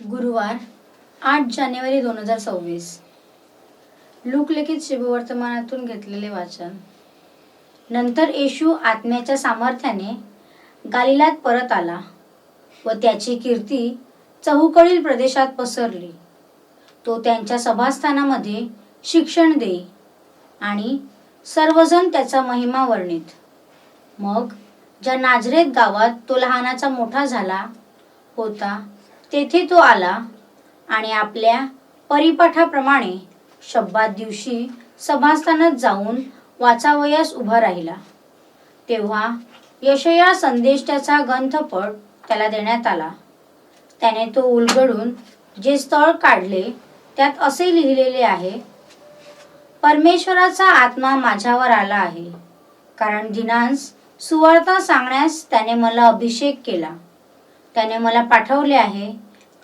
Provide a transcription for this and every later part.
गुरुवार आठ जानेवारी दोन हजार सव्वीस. लूकलिखित शुभवर्तमानातून घेतलेले वाचन. नंतर येशू आत्म्याच्या सामर्थ्याने गालिलात परत आला व त्याची कीर्ती चहूकडील प्रदेशात पसरली. तो त्यांच्या सभास्थानामध्ये शिक्षण देई आणि सर्वजण त्याचा महिमा वर्णित. मग ज्या नाझरेत गावात तो लहानाचा मोठा झाला होता तेथे तो आला आणि आपल्या परिपाठाप्रमाणे शब्दात दिवशी सभास्थानात जाऊन वाचावयास उभा राहिला. तेव्हा यशया संदेष्टाचा ग्रंथपट त्याला देण्यात आला. त्याने तो उलगडून जे स्थळ काढले त्यात असे लिहिलेले आहे परमेश्वराचा आत्मा माझ्यावर आला आहे. कारण दिनांस सुवार्ता सांगण्यास त्याने मला अभिषेक केला. त्याने मला पाठवले आहे.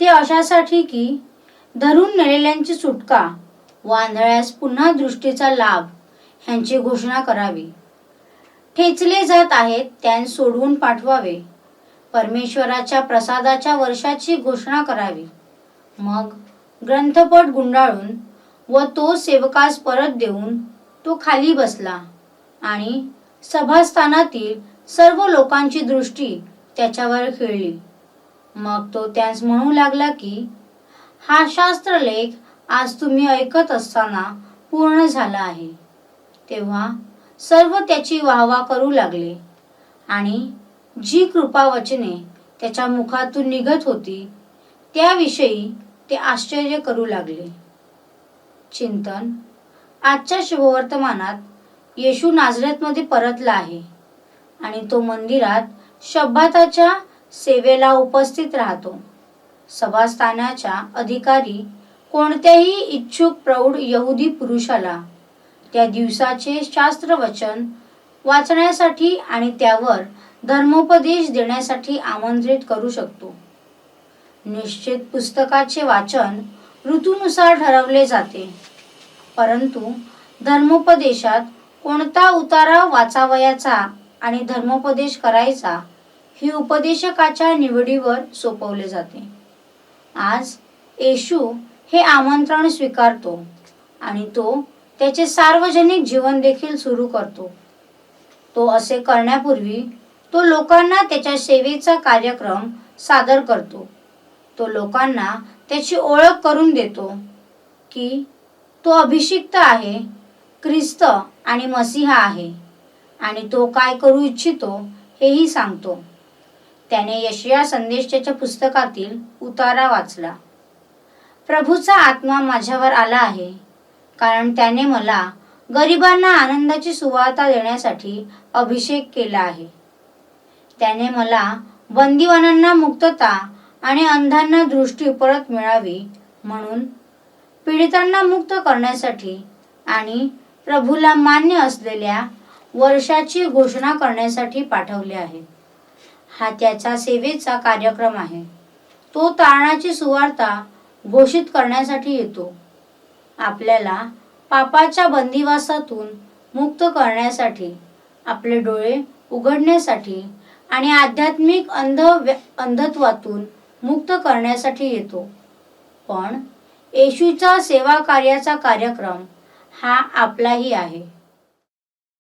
ते अशासाठी की धरून नेलेल्यांची सुटका व आंधळ्यास पुन्हा दृष्टीचा लाभ ह्यांची घोषणा करावी. ठेचले जात आहेत त्यां सोडवून पाठवावे. परमेश्वराच्या प्रसादाच्या वर्षाची घोषणा करावी. मग ग्रंथपट गुंडाळून व तो सेवकास परत देऊन तो खाली बसला आणि सभास्थानातील सर्व लोकांची दृष्टी त्याच्यावर खेळली. मग तो त्यास म्हणू लागला की हा शास्त्रलेख आज तुम्ही ऐकत असताना पूर्ण झाला आहे. तेव्हा सर्व त्याची वाहवा करू लागले आणि जी कृपावचने त्याच्या मुखातून निघत होती त्याविषयी ते आश्चर्य करू लागले. चिंतन आजच्या शुभवर्तमानात येशू नाझरेतमध्ये परतला आहे आणि तो मंदिरात शब्बाताच्या सेवेला उपस्थित राहतो. सभास्थानाच्या अधिकारी कोणत्याही इच्छुक प्रौढ यहुदी पुरुषाला त्या दिवसाचे शास्त्रवचन वाचण्यासाठी आणि त्यावर धर्मोपदेश देण्यासाठी आमंत्रित करू शकतो. निश्चित पुस्तकाचे वाचन ऋतूनुसार ठरवले जाते. परंतु धर्मोपदेशात कोणता उतारा वाचावयाचा आणि धर्मोपदेश करायचा ही उपदेशकाच्या निवडीवर सोपवले जाते. आज येशू हे आमंत्रण स्वीकारतो आणि तो त्याचे सार्वजनिक जीवन देखील सुरू करतो. तो असे करण्यापूर्वी तो लोकांना त्याच्या सेवेचा कार्यक्रम सादर करतो. तो लोकांना त्याची ओळख करून देतो की तो अभिषिक्त आहे ख्रिस्त आणि मसीहा आहे आणि तो काय करू इच्छितो हेही सांगतो. त्याने यशया संदेशाच्या पुस्तकातील उतारा वाचला. प्रभूचा आत्मा माझ्यावर आला आहे. कारण त्याने मला गरिबांना आनंदाची सुवार्ता देण्यासाठी अभिषेक केला आहे. त्याने मला बंदिवानांना मुक्तता आणि अंधांना दृष्टी परत मिळावी म्हणून पीडितांना मुक्त करण्यासाठी आणि प्रभूला मान्य असलेल्या वर्षाची घोषणा करण्यासाठी पाठवले आहे. हा त्याचा सेवेचा कार्यक्रम आहे. तो तारणाची सुवार्ता घोषित करण्यासाठी येतो. आपल्याला पापाच्या बंदिवासातून मुक्त करण्यासाठी आपले डोळे उघडण्यासाठी आणि आध्यात्मिक अंध अंधत्वातून मुक्त करण्यासाठी येतो. पण येशूचा सेवा कार्याचा कार्यक्रम हा आपलाही आहे.